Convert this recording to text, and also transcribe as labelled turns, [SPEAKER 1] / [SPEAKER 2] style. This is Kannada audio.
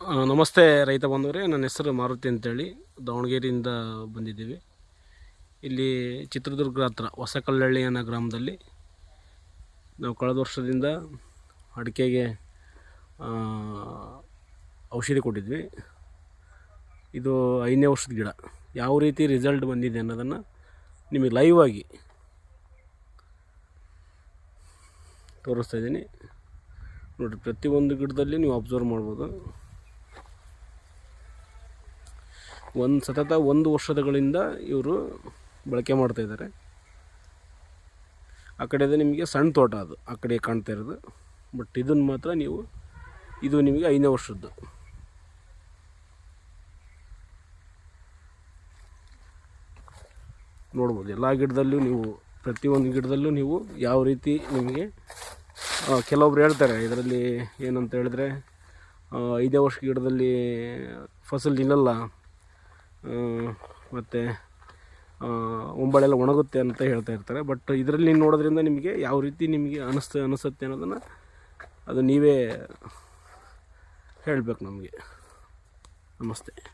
[SPEAKER 1] ನಮಸ್ತೆ ರೈತ ಬಂಧುವರೇ, ನನ್ನ ಹೆಸರು ಮಾರುತಿ ಅಂತೇಳಿ, ದಾವಣಗೆರೆಯಿಂದ ಬಂದಿದ್ದೀವಿ. ಇಲ್ಲಿ ಚಿತ್ರದುರ್ಗ ಹತ್ರ ಹೊಸಕಲ್ಲಹಳ್ಳಿ ಅನ್ನೋ ಗ್ರಾಮದಲ್ಲಿ ನಾವು ಕಳೆದ ವರ್ಷದಿಂದ ಅಡಿಕೆಗೆ ಔಷಧಿ ಕೊಟ್ಟಿದ್ವಿ. ಇದು ಐದನೇ ವರ್ಷದ ಗಿಡ. ಯಾವ ರೀತಿ ರಿಸಲ್ಟ್ ಬಂದಿದೆ ಅನ್ನೋದನ್ನು ನಿಮಗೆ ಲೈವ್ ಆಗಿ ತೋರಿಸ್ತಾ ಇದ್ದೀನಿ. ನೋಡಿರಿ, ಪ್ರತಿಯೊಂದು ಗಿಡದಲ್ಲಿ ನೀವು ಅಬ್ಸರ್ವ್ ಮಾಡ್ಬೋದು. ಒಂದು ಸತತ ಒಂದು ವರ್ಷದಗಳಿಂದ ಇವರು ಬಳಕೆ ಮಾಡ್ತಾ ಇದ್ದಾರೆ. ಆ ಕಡೆದು ನಿಮಗೆ ಸಣ್ಣ ತೋಟ ಅದು, ಆ ಕಡೆ ಕಾಣ್ತಾ ಇರೋದು. ಬಟ್ ಇದನ್ನು ಮಾತ್ರ ನೀವು, ಇದು ನಿಮಗೆ ಐದನೇ ವರ್ಷದ್ದು. ನೋಡ್ಬೋದು, ಎಲ್ಲ ಗಿಡದಲ್ಲೂ ನೀವು, ಪ್ರತಿಯೊಂದು ಗಿಡದಲ್ಲೂ ನೀವು ಯಾವ ರೀತಿ ನಿಮಗೆ ಕೆಲವೊಬ್ರು ಹೇಳ್ತಾರೆ, ಇದರಲ್ಲಿ ಏನಂತ ಹೇಳಿದ್ರೆ ಐದೇ ವರ್ಷ ಗಿಡದಲ್ಲಿ ಫಸಲು ನಿಲ್ಲಲ್ಲ ಮತ್ತು ಉಂಬಳೆಲ್ಲ ಒಣಗುತ್ತೆ ಅಂತ ಹೇಳ್ತಾ ಇರ್ತಾರೆ. ಬಟ್ ಇದರಲ್ಲಿ ನೋಡೋದ್ರಿಂದ ನಿಮಗೆ ಯಾವ ರೀತಿ ನಿಮಗೆ ಅನಿಸ್ತು, ಅನಿಸುತ್ತೆ ಅನ್ನೋದನ್ನು ಅದು ನೀವೇ ಹೇಳಬೇಕು ನಮಗೆ. ನಮಸ್ತೆ.